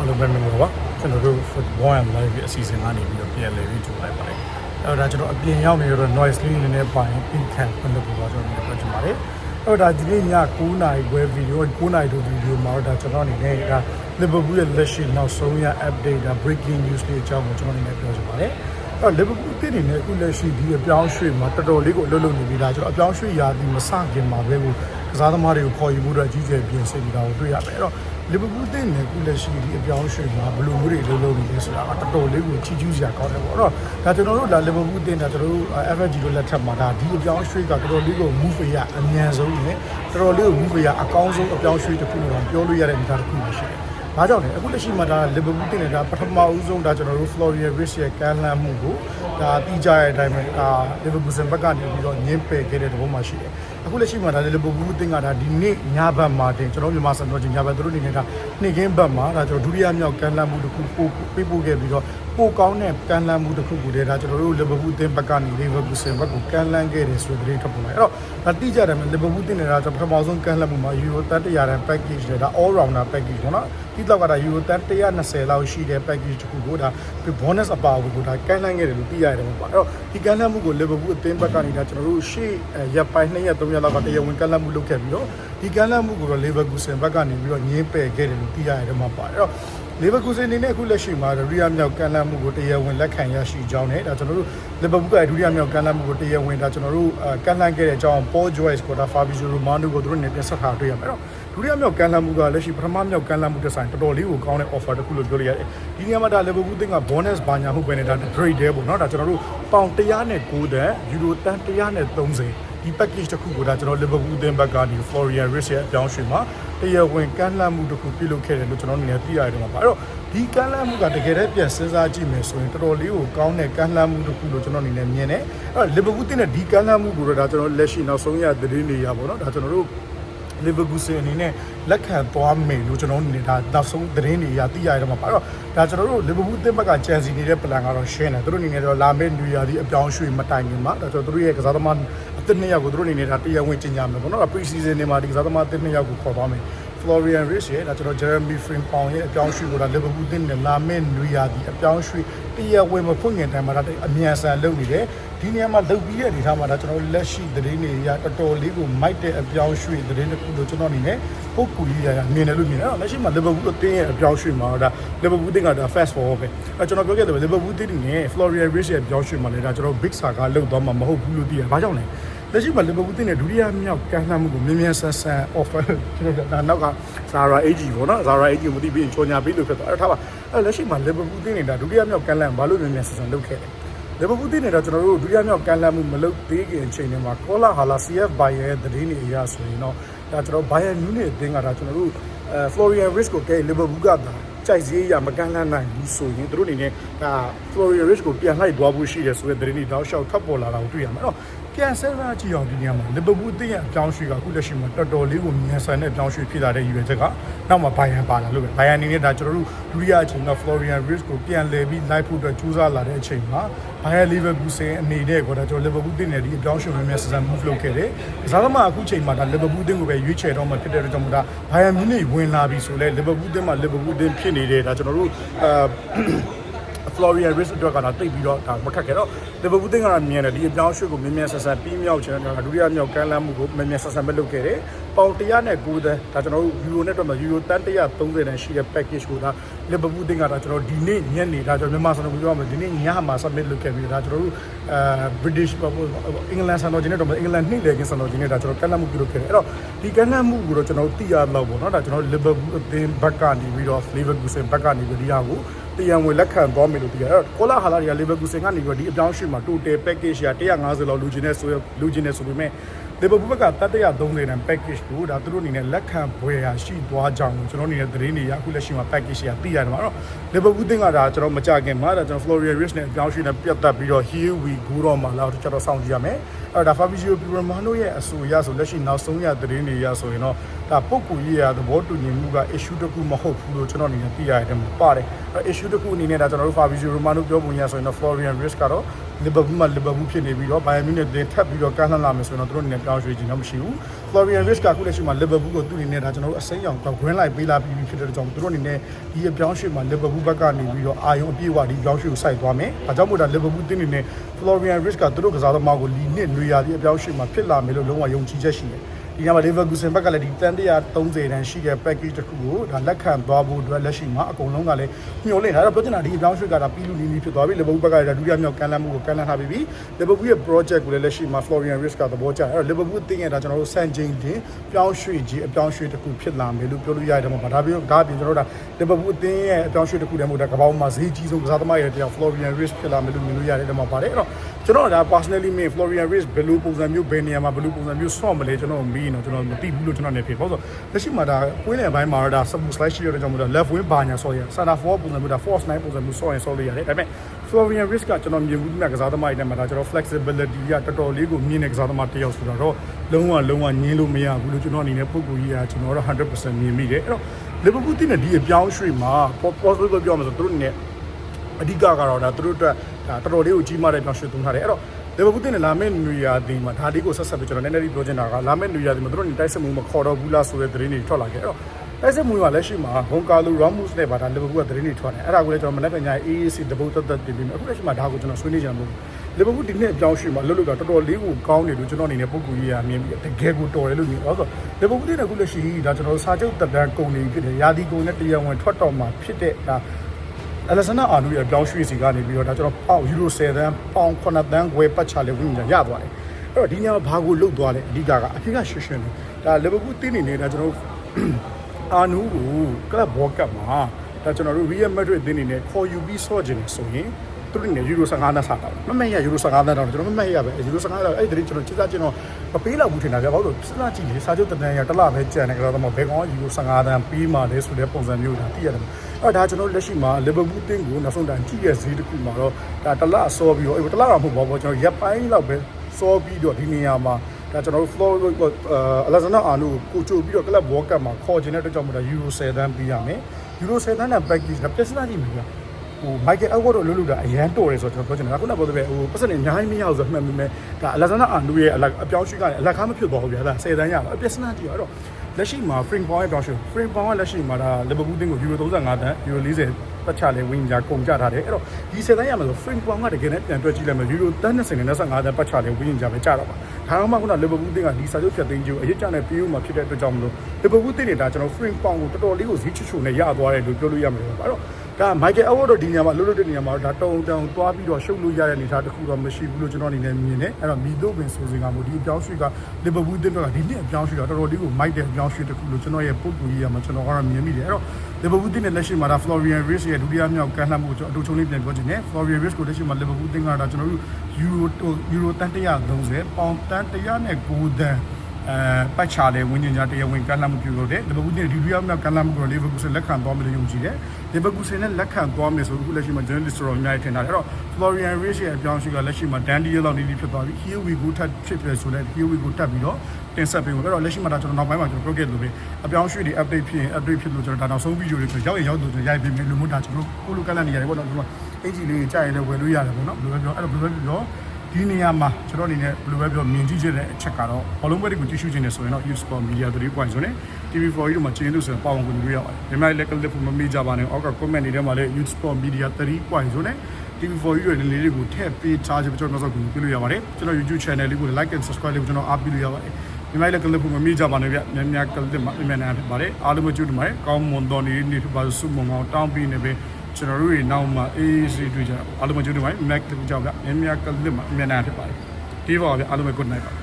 အားလုံးပဲမင်္ဂလာပါကျွန်တော်တို့ football and live ရဲ့အစီအစဉ်ကနေပြီးတော့ပြန်လည်ပြီးကြိုလိုက်ပါတယ်အဲ့တော့ဒါကျွန်တော်အပြင်ရောက်နေတော့ noise လေးနည်းနည်းပိုင်းပြီးခံဖွင့်လို့ပြောကျွန်တော်ပြောချင်ပါတယ်အဲ့တော့ဒါဒီနေ့ည9နာရီခွဲဗီဒီယို9နာရီတို့ဗီဒီယိုမှာတော့ဒါကျွန်တော်အနေနဲ့ဒါ Liverpool ရဲ့လက်ရှိနောက်ဆုံးရ update ဒါ breaking news လေးအကြောင်းကိုကျွန်တော်အနေနဲ့ပြောချင်ပါတယ်အဲ့လီဗာပူးပြည်နေနဲ့အခုလက်ရှိဒီအပြောင်းရွှေ့မှာတော်တော်လေးကိုအလုပ်လုပ်နေပြီးသားကျွန်တော်အပြောင်းရွှေ့ရာဒီမစခင်မှာပဲကိုကစားသမားတွေကိုခေါ်ယူမှုတော့အကြီးကျယ်ပြင်ဆင်နေတာကိုတွေ့ရမယ်အဲ့တော့ လီဗာပူးပြည်နေအခုလက်ရှိဒီအပြောင်းရွှေ့မှာဘယ်လိုမျိုးတွေလုပ်လုပ်နေလဲဆိုတာကတော်တော်လေးကိုချီးကျူးစရာကောင်းတယ်ပေါ့အဲ့တော့ဒါကျွန်တော်တို့ဒါလီဗာပူးတင်တာကျွန်တော်တို့ FG တို့လက်ထက်မှာဒါဒီအပြောင်းရွှေ့ကတော်တော်လေးကို move ရအမြန်ဆုံးနဲ့တော်တော်လေးကို move ရအကောင်းဆုံးအပြောင်းရွှေ့တစ်ခုလို့ပြောလို့ရတဲ့အနေအထားတစ်ခုရှိတယ်။ ဒါကြောင့်လေအခုလက်ရှိမှာဒါလီဗာပူးတင်နေတာပထမဦးဆုံးဒါကျွန်တော်တို့ Florian Rich ရဲ့ကမ်းလှမ်းမှုကိုဒါတီးကြတဲ့အတိုင်းပဲအာလီဗာပူးစံဘက်ကနေပြီးတော့ညင်းပယ်ခဲ့တဲ့သဘောမှရှိတယ်။အခုလက်ရှိမှာဒါလီဗာပူးတင်ကဒါဒီနေ့ညဘက်မှာတင်ကျွန်တော်မြန်မာစံတော်ချင်းညဘက်သူတို့အနေနဲ့ဒါနေ့ကင်းဘက်မှာဒါကျွန်တော်ဒုတိယမြောက်ကမ်းလှမ်းမှုတစ်ခုပို့ပေးပို့ခဲ့ပြီးတော့ ပိုကောင်းတဲ့ကမ်းလှမ်းမှုတစ်ခုကိုတည်းဒါကျွန်တော်တို့လီဗာပူးတင်ဘက်ကနေလီဗာပူးစံဘက်ကိုကမ်းလှမ်းခဲ့တယ်ဆိုတဲ့သတင်းထုတ်ပေါ်လာအဲ့တော့ဒါတိကျတယ်မယ်လီဗာပူးတင်နေတာကျွန်တော်ပထမဆုံးကမ်းလှမ်းမှုမှာယူရိုတတ်100တန် package တွေဒါ all rounder package ပေါ့နော်ဒီလောက်ကဒါယူရိုတတ်120လောက်ရှိတဲ့ package တစ်ခုကိုဒါ bonus အပါအဝင်ကိုဒါကမ်းလှမ်းခဲ့တယ်လို့သိရတယ်ပေါ့အဲ့တော့ဒီကမ်းလှမ်းမှုကိုလီဗာပူးအသင်းဘက်ကနေဒါကျွန်တော်တို့ရှေ့ရက်ပိုင်း2ရက်3ရက်လောက်ကတရားဝင်ကမ်းလှမ်းမှုလုပ်ခဲ့ပြီးတော့ဒီကမ်းလှမ်းမှုကိုတော့လီဗာပူးစံဘက်ကနေပြီးတော့ညင်းပယ်ခဲ့တယ်လို့သိရတယ်မှာပါအဲ့တော့ လီဗာပူးစအနေနဲ့အခုလက်ရှိမှာရီယာမြောက်ကမ်းလှမ်းမှုကိုတရားဝင်လက်ခံရရှိကြောင်းနဲ့ဒါကျွန်တော်တို့လီဗာပူးကဒုတိယမြောက်ကမ်းလှမ်းမှုကိုတရားဝင်ဒါကျွန်တော်တို့ကမ်းလှမ်းခဲ့တဲ့အကြောင်း Paul Joyce ကိုဒါ Fabio Romano ကိုတို့နေပြန်ဆက်ထားတွေ့ရမယ်အဲ့တော့ဒုတိယမြောက်ကမ်းလှမ်းမှုကလက်ရှိပထမမြောက်ကမ်းလှမ်းမှုတစ်ဆိုင်တော်တော်လေးကိုကောင်းတဲ့ offer တစ်ခုလို့ပြောလို့ရတယ်ဒီနေရာမှာဒါ Liverpool တင်က bonus ဘာညာမှုပဲနေတာ trade တယ်ပေါ့နော်ဒါကျွန်တော်တို့ပေါင်109တန်ယူရိုတန်130ဒီ package တစ်ခုကိုဒါကျွန်တော် Liverpool တင်ဘက်ကနေ Florian Rich ရဲ့အပြောင်းရွှေ့မှာ တရားဝင်ကမ်းလှမ်းမှုတစ်ခုပြုလုပ်ခဲ့တယ်လို့ကျွန်တော်အနေနဲ့သိရတယ်မှာပါအဲ့တော့ဒီကမ်းလှမ်းမှုကတကယ်တည်းပြန်စဉ်းစားကြည့်မယ်ဆိုရင်တော်တော်လေးကိုကောင်းတဲ့ကမ်းလှမ်းမှုတစ်ခုလို့ကျွန်တော်အနေနဲ့မြင်တယ်အဲ့တော့ Liverpool တင်တဲ့ဒီကမ်းလှမ်းမှုကိုတော့ဒါကျွန်တော်လက်ရှိနောက်ဆုံးရသတင်းတွေရပါတော့ဒါကျွန်တော်တို့လီဗာပူးစအနေနဲ့ လက်ခံသွားမယ်လို့ကျွန်တော်အနေနဲ့ဒါနောက်ဆုံးသတင်းတွေအရသိရတယ်မှာပါတော့ဒါကျွန်တော်တို့လီဗာပူးအသင်းဘက်ကကြံစီနေတဲ့ plan ကတော့ရှင်းတယ်သူတို့အနေနဲ့တော့လာမယ့်နွေရာသီအပြောင်းရွှေ့မတိုင်ခင်မှာဒါကျွန်တော်တို့ရဲ့ကစားသမားအသင်းနှစ်ယောက်ကိုသူတို့အနေနဲ့ဒါတရားဝင်ကြီးညာမယ်ပေါ့နော် pre season တွေမှာဒီကစားသမားအသင်းနှစ်ယောက်ကိုခေါ်သွားမယ် Florian Rich ရဲ့ဒါကျွန်တော် Jeremy Frimpong ရဲ့အပြောင်းရွှေ့ကိုဒါ Liverpool တင်နဲ့လာမယ့်နွေရာသီအပြောင်းရွှေ့ တရားဝင်မဖွင့်ခင်တိုင်မှာဒါအမြန်ဆန်လုပ်နေတယ်ဒီနေရာမှာလုပ်ပြီးတဲ့အနေထားမှာဒါကျွန်တော်လက်ရှိသတင်းတွေရတော်တော်လေးကိုမိုက်တဲ့အပြောင်းရွှေ့သတင်းတစ်ခုလို့ကျွန်တော်အနေနဲ့ပုတ်ကူကြီးရရမြင်တယ်လို့မြင်တယ်အဲ့တော့လက်ရှိမှာ Liverpool အသင်းရဲ့အပြောင်းရွှေ့မှာဒါ Liverpool တင်ကဒါ fast forward ပဲအဲ့ကျွန်တော်ပြောခဲ့တယ် Liverpool တင်နဲ့ Florian Rich ရဲ့အပြောင်းရွှေ့မှာလည်းဒါကျွန်တော် Big Saga လောက်သွားမှာမဟုတ်ဘူးလို့သိရတယ်။ဘာကြောင့်လဲလက်ရှိမှာ Liverpool တင်တဲ့ဒုတိယမြောက်ကမ်းလှမ်းမှုကိုမြင်မြန်ဆန်ဆန် offer ကျွန်တော်ဒါနောက်က Zara AG ပေါ့နော် Zara AG ကိုမသိပြီးချောညာပြီးလို့ဖြစ်သွားအဲ့ထားပါ အဲ့လက်ရှိမှာ Liverpool တင်နေတာဒုတိယမြောက်ကမ်းလှမ်းဘာလို့မြင်မြန်ဆန်ဆန်လုပ်ခဲ့လဲလီဗာပူးတင်နေတာကျွန်တော်တို့ဒုတိယမြောက်ကန်လန်မှုမလုပ်သေးခင်အချိန်တွေမှာကောလာဟာလာ CF Bayer ရဲ့သတင်းတွေအရဆိုရင်တော့ဒါကျွန်တော် Bayern Munich အသင်းကဒါကျွန်တော်တို့အဲ Florian Wirtz ကိုကဲလီဗာပူးကဒါကြိုက်စည်းရမကန်လန်နိုင်ဘူးဆိုရင်တို့အနေနဲ့ဒါ Florian Wirtz ကိုပြန်လိုက်သွားဖို့ရှိတယ်ဆိုတဲ့သတင်းတွေတောက်လျှောက်ထပ်ပေါ်လာတာကိုတွေ့ရမှာအဲ့တော့ ပြန်ဆက်လာကြည့်အောင်ဒီနေရာမှာလီဗာပူးအသင်းရဲ့အကြောင်းရွှေကအခုလက်ရှိမှာတော်တော်လေးကိုမြန်ဆန်တဲ့အကြောင်းရွှေဖြစ်လာတဲ့ရည်ရွယ်ချက်ကနောက်မှာဘိုင်ယန်ပါလာလို့ပဲဘိုင်ယန်အနေနဲ့ဒါကျွန်တော်တို့ဒုတိယအချိန်က Florian Wirtz ကိုပြန်လည်ပြီးလိုက်ဖို့အတွက်ကြိုးစားလာတဲ့အချိန်မှာဘိုင်ယန်လီဗာပူးစင်အနေနဲ့ကိုဒါကျွန်တော်လီဗာပူးတင်တဲ့ဒီအကြောင်းရွှေမြန်မြန်ဆန်ဆန် move လုပ်ခဲ့တယ်။ကစားသမားအခုချိန်မှာဒါလီဗာပူးတင်ကိုပဲရွေးချယ်တော့မှဖြစ်တဲ့အတွက်ကြောင့်မို့ဒါဘိုင်ယန်မြူးနစ်ဝင်လာပြီဆိုလဲလီဗာပူးတင်မှာလီဗာပူးတင်ဖြစ်နေတယ်ဒါကျွန်တော်တို့အာ Florian Rich အတွက်ကဒါတိတ်ပြီးတော့ဒါမခက်ခဲ့တော့ Liverpool တင်ကမြင်တယ်ဒီအပြောင်းရွှေ့ကိုမြင်မြန်ဆက်ဆက်ပြီးမြောက်ချင်တယ်ဒုတိယမြောက်ကမ်းလှမ်းမှုကိုမြင်မြန်ဆက်ဆက်မလုပ်ခဲ့တယ်ပေါင်100နဲ့9သန်းဒါကျွန်တော်တို့ယူရိုနဲ့တော့မယူရိုတန်130တန်းရှိတဲ့ package ကိုဒါ Liverpool တင်ကဒါကျွန်တော်ဒီနေ့ညနေဒါကျွန်တော်မြန်မာစံတော်ပြောရမယ်ဒီနေ့ညမှာ submit လုပ်ခဲ့ပြီးဒါကျွန်တော်တို့အဲ British အင်္ဂလန်စံတော်ချင်းနဲ့တော့အင်္ဂလန်နှိမ့်လေကင်းစံတော်ချင်းနဲ့ဒါကျွန်တော်ကမ်းလှမ်းမှုပြုလုပ်ခဲ့တယ်အဲ့တော့ဒီကမ်းလှမ်းမှုကိုတော့ကျွန်တော်သိရတော့ပေါ့နော်ဒါကျွန်တော် Liverpool အသင်းဘက်ကနေပြီးတော့ Liverpool ဘက်ကနေပြီးဒီဟာကို တရားဝင်လက်ခံသွားမယ်လို့သိရတယ်အဲ့တော့ကောလာဟာလာတွေက Liverpool ကနေပြီးတော့ဒီအပြောင်းရွှေ့မှာ total package က150လောက်လူချင်းနဲ့ဆိုရလူချင်းနဲ့ဆိုပေမဲ့ Liverpool ဘက်ကတတ်130တန် package ကိုဒါသူတို့အနေနဲ့လက်ခံပွဲရရှိသွားကြအောင်ကျွန်တော်အနေနဲ့သတင်းတွေရအခုလက်ရှိမှာ package ရသိရတယ်မှာတော့ Liverpool တင်ကဒါကျွန်တော်မကြခင်မှာဒါကျွန်တော် Florian Rich နဲ့အပြောင်းရွှေ့နဲ့ပြတ်သက်ပြီးတော့ here we go တော့မှာလာတော့ကျွန်တော်စောင့်ကြည့်ရမယ်အဲ့တော့ဒါ Fabrizio Romano ရဲ့အဆိုအရဆိုလက်ရှိနောက်ဆုံးရသတင်းတွေအရဆိုရင်တော့ဒါပုဂ္ဂိုလ်ရေးရသဘောတူညီမှုက issue တစ်ခုမဟုတ်ဘူးလို့ကျွန်တော်အနေနဲ့သိရတယ်မှာပါတယ်အဲ့ issue တစ်ခုအနေနဲ့ဒါကျွန်တော်တို့ Fabrizio Romano ပြောပုံရဆိုရင်တော့ Florian Wirtz ကတော့ Liverpool မှာ Liverpool ဖြစ်နေပြီးတော့ Bayern Munich တင်ထပ်ပြီးတော့ကမ်းလှမ်းလာမယ်ဆိုရင်တော့သူတို့အနေနဲ့ပြောင်းရွှေ့ခြင်းတော့မရှိဘူး Florian Wirtz ကအခုလက်ရှိမှာ Liverpool ကိုသူ့အနေနဲ့ဒါကျွန်တော်တို့အစိမ်းရောင်တော့ green light ပေးလာပြီးပြီဖြစ်တဲ့ကြောင့်သူတို့အနေနဲ့ဒီအပြောင်းရွှေ့မှာ Liverpool ဘက်ကနေပြီးတော့အာယုံအပြည့်အဝဒီပြောင်းရွှေ့ကိုစိုက်သွားမယ်။ဒါကြောင့်မို့ဒါ Liverpool တင်းအနေနဲ့ Florian Wirtz ကသူတို့ကစားသမားကိုလီနစ်နွေရာဒီအပြောင်းရွှေ့မှာဖြစ်လာမယ်လို့လုံးဝယုံကြည်ချက်ရှိတယ်။ ဒီကမှာ Leverkusen ဘက်ကလည်းဒီတန်130တန်းရှိတဲ့ package တစ်ခုကိုဒါလက်ခံသွားဖို့အတွက်လက်ရှိမှာအကုန်လုံးကလည်းညှို့လင့်ထားတော့ပြောချင်တာဒီအပြောင်းရွှေ့ကဒါပြီးလူနီးနီးဖြစ်သွားပြီ Liverpool ဘက်ကလည်းဒါဒုတိယမြောက်ကန်လန်းမှုကိုကန်လန်းထားပြီးပြီ Liverpool ရဲ့ project ကိုလည်းလက်ရှိမှာ Florian Wirtz ကသဘောကျတယ်အဲ့တော့ Liverpool တင်းရဲ့ဒါကျွန်တော်တို့စံချိန်တင်ပြောင်းရွှေ့ကြီးအပြောင်းရွှေ့တစ်ခုဖြစ်လာမယ်လို့ပြောလို့ရတယ်မှာဒါပြီးဒါအပြင်ကျွန်တော်တို့ဒါ Liverpool တင်းရဲ့အပြောင်းရွှေ့တစ်ခုတည်းမဟုတ်ဒါကမ္ဘာမှာဈေးကြီးဆုံးကစားသမားရဲ့တရား Florian Wirtz ဖြစ်လာမယ်လို့မြင်လို့ရတယ်တဲ့မှာပါတယ်အဲ့တော့ကျွန်တော်ဒါ personally မြင် Florian Wirtz ဘယ်လိုပုံစံမျိုးဘယ်နေရာမှာဘယ်လိုပုံစံမျိုးဆော့မလဲကျွန်တော်မီးရင်တော့ကျွန်တော်မသိဘူးလို့ကျွန်တော်နေဖြစ်ပေါ့ဆိုလက်ရှိမှာဒါကွင်းလယ်ပိုင်းမှာဒါ sub slide ရှိရတဲ့ကြောင့်မို့လို့ left wing ဘာညာဆော့ရ center forward ပုံစံမျိုးဒါ force 9ပုံစံမျိုးဆော့ရင်ဆော့လို့ရတယ်ဒါပေမဲ့ Florian Wirtz ကကျွန်တော်မြင်ဘူးမြတ်ကစားသမားတွေနဲ့မှာဒါကျွန်တော် flexibility ကတော်တော်လေးကိုမြင်တဲ့ကစားသမားတစ်ယောက်ဆိုတော့လုံးဝလုံးဝညင်းလို့မရဘူးလို့ကျွန်တော်အနေနဲ့ပုံကူကြီးကကျွန်တော်တော့100%မြင်မိတယ်အဲ့တော့ Liverpool တင်းနဲ့ဒီအပြောင်းရွှေ့မှာ possible ပြောမှာဆိုသူတို့အနေနဲ့အဓိကကတော့ဒါသူတို့အတွက်ဒါတော်တော်လေးကိုကြီးမားတဲ့ပြောင်းရွှေ့သုံးထားတယ်အဲ့တော့ လီဗာပူးတင်လာမယ့်နွေရာသီမှာဒါလေးကိုဆက်ဆက်ပြီးကျွန်တော်နည်းနည်းလေးပြောချင်တာကလာမယ့်နွေရာသီမှာသူတို့နေတိုက်စစ်မှုမခေါ်တော့ဘူးလားဆိုတဲ့သတင်းတွေထွက်လာခဲ့အဲ့တော့တိုက်စစ်မှုကလက်ရှိမှာဂွန်ကာလိုရာမုစ်နဲ့ပါဒါလီဗာပူးကသတင်းတွေထွက်တယ်အဲ့ဒါကိုလည်းကျွန်တော်မနေ့ကည AAC တပုတ်သက်သက်တင်ပြီးအခုလက်ရှိမှာဒါကိုကျွန်တော်ဆွေးနွေးကြမှာလီဗာပူးဒီနေ့အကြောင်းရှိမှာလွတ်လွတ်ကတော်တော်လေးကိုကောင်းတယ်လို့ကျွန်တော်အနေနဲ့ပုံကူကြီးရမြင်ပြီးတကယ်ကိုတော်တယ်လို့မြင်တော့ဆိုလီဗာပူးတင်အခုလက်ရှိဒါကျွန်တော်စာချုပ်တက်တန်းကုန်နေဖြစ်တယ်ရာသီကုန်နဲ့တရားဝင်ထွက်တော့မှာဖြစ်တဲ့ဒါ အလက်ဆန်နာအာနူရဲ့ပြောင်းရွှေ့စီကနေပြီးတော့ဒါကျွန်တော်ပေါင်ယူရို10တန်းပေါင်9တန်းခွဲပတ်ချလေဝင်ကြရသွားတယ်အဲ့တော့ဒီညမှာဘာကိုလုတ်သွားလဲအဓိကကအဖေကရှင်းရှင်းလေးဒါလီဗာပူးတင်းနေနေတာကျွန်တော်အာနူကိုကလပ်ဘောကပ်မှာဒါကျွန်တော်တို့ Real Madrid တင်းနေနဲ့ခေါ်ယူပြီးဆော့ခြင်းဆိုရင် သူတို့နေယူရို15တန်းစားတာမမက်ရယူရို15တန်းတော့ကျွန်တော်မမက်ရပဲယူရို15တန်းအဲ့ဒီကျွန်တော်စစ်စားကျွန်တော်မပေးတော့ဘူးထင်တာဗျာဘာလို့စစ်စားကြည့်လေစာချုပ်တန်းရတစ်လပဲကြံနေကြတော့ဘယ်ကောင်ယူရို15တန်းပြီးမှလဲဆိုတဲ့ပုံစံမျိုးဒါသိရတယ်အဲ့ဒါကျွန်တော်လက်ရှိမှာလီဗာပူးတင်းကိုနောက်ဆုံးတန်းကြည့်ရဈေးတစ်ခုမှာတော့ဒါတစ်လဆောပြီးတော့အဲ့တစ်လတော့မဟုတ်ပါဘူးကျွန်တော်ရက်ပိုင်းလောက်ပဲဆောပြီးတော့ဒီနေရာမှာဒါကျွန်တော်တို့ floor အလက်ဇန်နာအာနူကိုချိုပြီးတော့ club world cup မှာခေါ်ခြင်းတဲ့အတွက်ကြောင့်မို့ဒါ euro 10တန်းပြီးရမယ် euro 10တန်းနဲ့ package ကပြဿနာကြီးမျိုး ဟို Michael Edward တို့လွတ်လွတ်တာအရန်တော်တယ်ဆိုတော့ကျွန်တော်ပြောချင်တယ်ခုနကပြောတဲ့ပဲဟိုပတ်စံနေအများကြီးမရအောင်ဆိုမှတ်မိမယ်ဒါအလက်ဇန်နာအာနူရဲ့အလက်အပြောင်းရွှေ့ကနေအလက်ကားမဖြစ်သွားဘူးဗျာဒါ10တန်းရတော့ပြဿနာကြီးရောအဲ့တော့လက်ရှိမှာ frame power ရဲ့ပြောင်းရွှေ့ frame power လက်ရှိမှာဒါ Liverpool တင်းကို euro 35တန်း euro 40ပတ်ချလဲဝင်ကြကုန်ကြထားတယ်အဲ့တော့ဒီ10တန်းရမှာဆို frame power ကတကယ်နဲ့ပြန်တွက်ကြည့်လိုက်မယ် euro တန်း20နဲ့25တန်းပတ်ချလဲဝင်ကြပဲကြတော့ပါဒါတော့မှခုန Liverpool တင်းကဒီစာချုပ်ဖြတ်သိမ်းကြိုအရေးကြနဲ့ပြေးဦးမှာဖြစ်တဲ့အတွက်ကြောင့်မလို့ Liverpool တင်းနေတာကျွန်တော် frame power ကိုတော်တော်လေးကိုဈေးချွတ်ချွတ်နဲ့ရသွားတယ်လို့ပြောလို့ရမှာပါအဲ့တော့ ဒါ Michael Edward တို့ဒီနေရာမှာလှုပ်လှုပ်တဲ့နေရာမှာဒါတုံတုံသွားပြီးတော့ရှုပ်လို့ရတဲ့အနေအထားတစ်ခုတော့မရှိဘူးလို့ကျွန်တော်အနေနဲ့မြင်တယ်အဲ့တော့မီတို့ပင်ဆိုစဉ်ကမို့ဒီအပြောင်းရွှေ့က Liverpool တင်းကဒီနှစ်အပြောင်းရွှေ့ကတော်တော်လေးကိုမိုက်တဲ့အပြောင်းရွှေ့တစ်ခုလို့ကျွန်တော်ရဲ့ပုံကူကြီးရမှာကျွန်တော်ကတော့မြင်မိတယ်အဲ့တော့ Liverpool တင်းနဲ့လက်ရှိမှာဒါ Florian Wirtz ရဲ့ဒုတိယမြောက်ကမ်းလှမ်းမှုကျွန်တော်အတူချုံလေးပြန်ပြောချင်တယ် Florian Wirtz ကိုလက်ရှိမှာ Liverpool တင်းကဒါကျွန်တော်တို့ Euro Euro တန်130ပေါင်တန်109တန်း အဲပတ်ချလေဝင်းကျင်ကြတရားဝင်ကမ်းလှမ်းမှုပြုလုပ်တယ်လီဗာပူးနဲ့ဒီရီယာမြောက်ကမ်းလှမ်းမှုကိုလီဗာပူးဆန်လက်ခံသွားမယ်လို့ယုံကြည်တယ်လီဗာပူးဆန်နဲ့လက်ခံသွားမယ်ဆိုအခုလက်ရှိမှာ journalist တော်အများကြီးထင်တာတယ်အဲ့တော့ Florian Rich ရဲ့အပြောင်းအရွှေ့ကလက်ရှိမှာ Dan Deal လောက်နေပြီဖြစ်သွားပြီ Here we go ထပ်ဖြစ်ပြဆိုလဲ Here we go တက်ပြီးတော့တင်ဆက်ပေးဖို့အဲ့တော့လက်ရှိမှာဒါကျွန်တော်နောက်ပိုင်းမှာကျွန်တော်ပြောခဲ့လို့ပဲအပြောင်းအရွှေ့တွေ update ဖြစ်ရင် update ဖြစ်လို့ကျွန်တော်ဒါနောက်ဆုံး video တွေဆိုရောက်ရင်ရောက်လို့ကျွန်တော်ရိုက်ပေးမယ်လို့မို့ဒါကျွန်တော်ကိုလိုကလန်နေရတယ်ပေါ့နော်ကျွန်တော်အင်ဂျီလေးကြာရင်လည်းဝယ်လို့ရတယ်ပေါ့နော်ဘယ်လိုပဲပြောအဲ့တော့ဘယ်လိုပဲပြော ဒီနေရာမှာကျွန်တော်အနေနဲ့ဘယ်လိုပဲပြောမြင်ကြည့်ချင်တဲ့အချက်ကတော့ဘောလုံးပွဲတွေကိုကြည့်ရှုခြင်းနဲ့ဆိုရင်တော့ Youth Sport Media 3.0နဲ့ TV4 ကြီးတို့မှာကျင်းလို့ဆိုရင်ပေါဝင်လို့ရပါတယ်။မြန်မာလက်ကလစ်ဖို့မမေ့ကြပါနဲ့။အောက်က comment တွေထဲမှာလည်း Youth Sport Media 3.0နဲ့ TV4 ကြီးတွေလေးတွေကိုထည့်ပေးချားချင်ကျွန်တော်နောက်ဆုံးကူပြလို့ရပါတယ်။ကျွန်တော် YouTube channel လေးကို like and subscribe လေးကိုကျွန်တော်အားပေးလို့ရပါတယ်။မြန်မာလက်ကလစ်ဖို့မမေ့ကြပါနဲ့ဗျ။မြန်မြန်ကလစ်မှာအမှန်တမ်းဖြစ်ပါတယ်။အားလုံးပဲကြိုးတင်ပါတယ်။ကောင်းမွန်တော်နေနေဖြစ်ပါစုမုံအောင်တောင်းပြီးနေပဲ ကျွန်တော်တို့တွေနောက်မှာအေးအေးတွေ့ကြအောင်အားလုံးပဲကြိုးတင်ပါတယ်။ Mac တကူကြောက်ဗျ။မြန်မြန်ကလစ်မှာအမှန်တမ်းဖြစ်ပါတယ်။ဒီပါဗျအားလုံးပဲ good night ပါ